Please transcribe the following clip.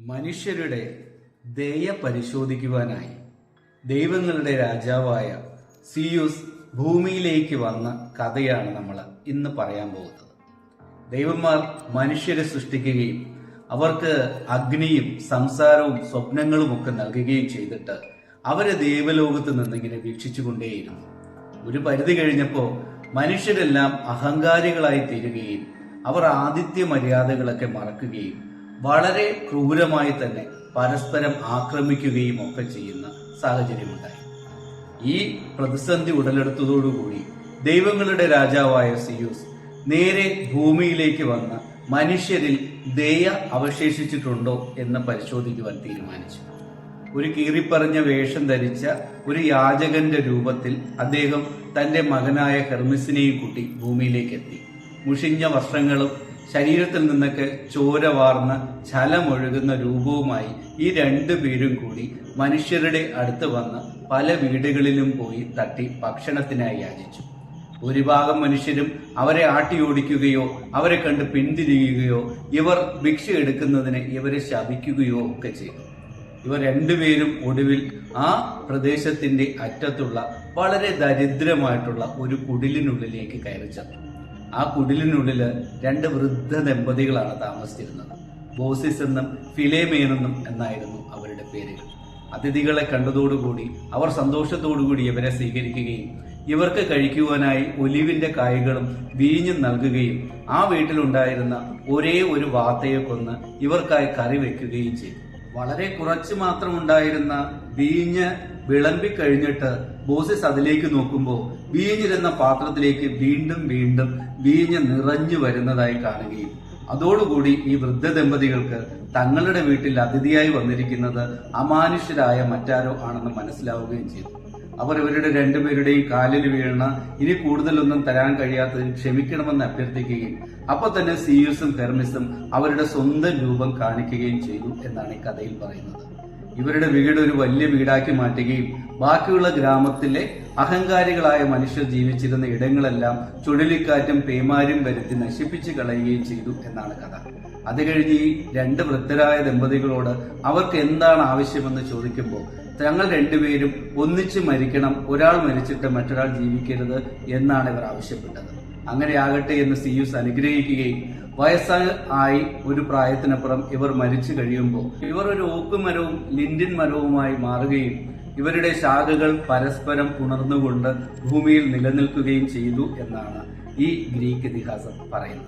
മനുഷ്യരുടെ ദയ പരിശോധിക്കുവാനായി ദൈവങ്ങളുടെ രാജാവായ സിയൂസ് ഭൂമിയിലേക്ക് വന്ന കഥയാണ് നമ്മൾ ഇന്ന് പറയാൻ പോകുന്നത്. ദൈവന്മാർ മനുഷ്യരെ സൃഷ്ടിക്കുകയും അവർക്ക് അഗ്നിയും സംസാരവും സ്വപ്നങ്ങളും ഒക്കെ നൽകുകയും ചെയ്തിട്ട് അവരെ ദൈവലോകത്ത് നിന്നിങ്ങനെ വീക്ഷിച്ചുകൊണ്ടേയിരുന്നു. ഒരു പരിധി കഴിഞ്ഞപ്പോൾ മനുഷ്യരെല്ലാം അഹങ്കാരികളായി തീരുകയും അവർ ആദിത്യ മര്യാദകളൊക്കെ മറക്കുകയും വളരെ ക്രൂരമായി തന്നെ പരസ്പരം ആക്രമിക്കുകയും ഒക്കെ ചെയ്യുന്ന സാഹചര്യമുണ്ടായി. ഈ പ്രതിസന്ധി ഉടലെടുത്തതോടുകൂടി ദൈവങ്ങളുടെ രാജാവായ സിയൂസ് നേരെ ഭൂമിയിലേക്ക് വന്ന മനുഷ്യരിൽ ദയ അവശേഷിച്ചിട്ടുണ്ടോ എന്ന് പരിശോധിക്കുവാൻ തീരുമാനിച്ചു. ഒരു കീറിപ്പറഞ്ഞ വേഷം ധരിച്ച ഒരു യാചകന്റെ രൂപത്തിൽ അദ്ദേഹം തന്റെ മകനായ ഹെർമിസിനെയും കൂട്ടി ഭൂമിയിലേക്ക് എത്തി. മുഷിഞ്ഞ വസ്ത്രങ്ങളും ശരീരത്തിൽ നിന്നൊക്കെ ചോര വാർന്ന ഛലമൊഴുകുന്ന രൂപവുമായി ഈ രണ്ടു പേരും കൂടി മനുഷ്യരുടെ അടുത്ത് വന്ന് പല വീടുകളിലും പോയി തട്ടി ഭക്ഷണത്തിനായി യാചിച്ചു. ഭൂരിഭാഗം മനുഷ്യരും അവരെ ആട്ടിയോടിക്കുകയോ അവരെ കണ്ട് പിന്തിരിയുകയോ ഇവർ ഭിക്ഷ എടുക്കുന്നതിന് ഇവരെ ശപിക്കുകയോ ഒക്കെ ചെയ്തു. ഇവർ രണ്ടുപേരും ഒടുവിൽ ആ പ്രദേശത്തിന്റെ അറ്റത്തുള്ള വളരെ ദരിദ്രമായിട്ടുള്ള ഒരു കുടിലിനുള്ളിലേക്ക് കയറി ചെന്നു ആ കുടിലിനുള്ളിൽ രണ്ട് വൃദ്ധ ദമ്പതികളാണ് താമസിച്ചിരുന്നത്. ബോസിസ് എന്നും ഫിലേമേനെന്നും എന്നായിരുന്നു അവരുടെ പേരുകൾ. അതിഥികളെ കണ്ടതോടുകൂടി അവർ സന്തോഷത്തോടുകൂടി ഇവരെ സ്വീകരിക്കുകയും ഇവർക്ക് കഴിക്കുവാനായി ഒലിവിന്റെ കായകളും വീഞ്ഞും നൽകുകയും ആ വീട്ടിലുണ്ടായിരുന്ന ഒരേ ഒരു വാത്തയെ കൊന്ന് ഇവർക്കായി കറി വെക്കുകയും ചെയ്തു. വളരെ കുറച്ച് മാത്രം ഉണ്ടായിരുന്ന വീഞ്ഞ് വിളമ്പി കഴിഞ്ഞിട്ട് ബോസിസ് അതിലേക്ക് നോക്കുമ്പോൾ വീഞ്ഞിരുന്ന പാത്രത്തിലേക്ക് വീണ്ടും വീണ്ടും വീഞ്ഞ് നിറഞ്ഞു വരുന്നതായി കാണുകയും അതോടുകൂടി ഈ വൃദ്ധ ദമ്പതികൾക്ക് തങ്ങളുടെ വീട്ടിൽ അതിഥിയായി വന്നിരിക്കുന്നത് അമാനുഷ്യരായ മറ്റാരോ ആണെന്ന് മനസ്സിലാവുകയും ചെയ്തു. അവർ ഇവരുടെ രണ്ടുപേരുടെയും കാലിൽ വീഴണ ഇനി കൂടുതലൊന്നും തരാൻ കഴിയാത്തതിന് ക്ഷമിക്കണമെന്ന് അഭ്യർത്ഥിക്കുകയും അപ്പൊ തന്നെ സീയൂസും ഹെർമിസും അവരുടെ സ്വന്തം രൂപം കാണിക്കുകയും ചെയ്തു എന്നാണ് ഈ കഥയിൽ പറയുന്നത്. ഇവരുടെ വീട് ഒരു വലിയ വീടാക്കി മാറ്റുകയും ബാക്കിയുള്ള ഗ്രാമത്തിലെ അഹങ്കാരികളായ മനുഷ്യർ ജീവിച്ചിരുന്ന ഇടങ്ങളെല്ലാം ചുഴലിക്കാറ്റും പേമാരും വരുത്തി നശിപ്പിച്ചു കളയുകയും ചെയ്തു എന്നാണ് കഥ. അത് കഴിഞ്ഞ് ഈ രണ്ട് വൃദ്ധരായ ദമ്പതികളോട് അവർക്ക് എന്താണ് ആവശ്യമെന്ന് ചോദിക്കുമ്പോൾ തങ്ങൾ രണ്ടുപേരും ഒന്നിച്ച് മരിക്കണം ഒരാൾ മരിച്ചിട്ട് മറ്റൊരാൾ ജീവിക്കരുത് എന്നാണ് ഇവർ ആവശ്യപ്പെട്ടത്. അങ്ങനെ ആകട്ടെ എന്ന് സിയൂസ് അനുഗ്രഹിക്കുകയും വയസ്സായി ഒരു പ്രായത്തിനപ്പുറം ഇവർ മരിച്ചു കഴിയുമ്പോൾ ഇവർ ഒരു ഓക്ക് മരവും ലിൻഡിൻ മരവുമായി മാറുകയും ഇവരുടെ ശാഖകൾ പരസ്പരം ഉണർന്നുകൊണ്ട് ഭൂമിയിൽ നിലനിൽക്കുകയും ചെയ്തു എന്നാണ് ഈ ഗ്രീക്ക് ഇതിഹാസം പറയുന്നത്.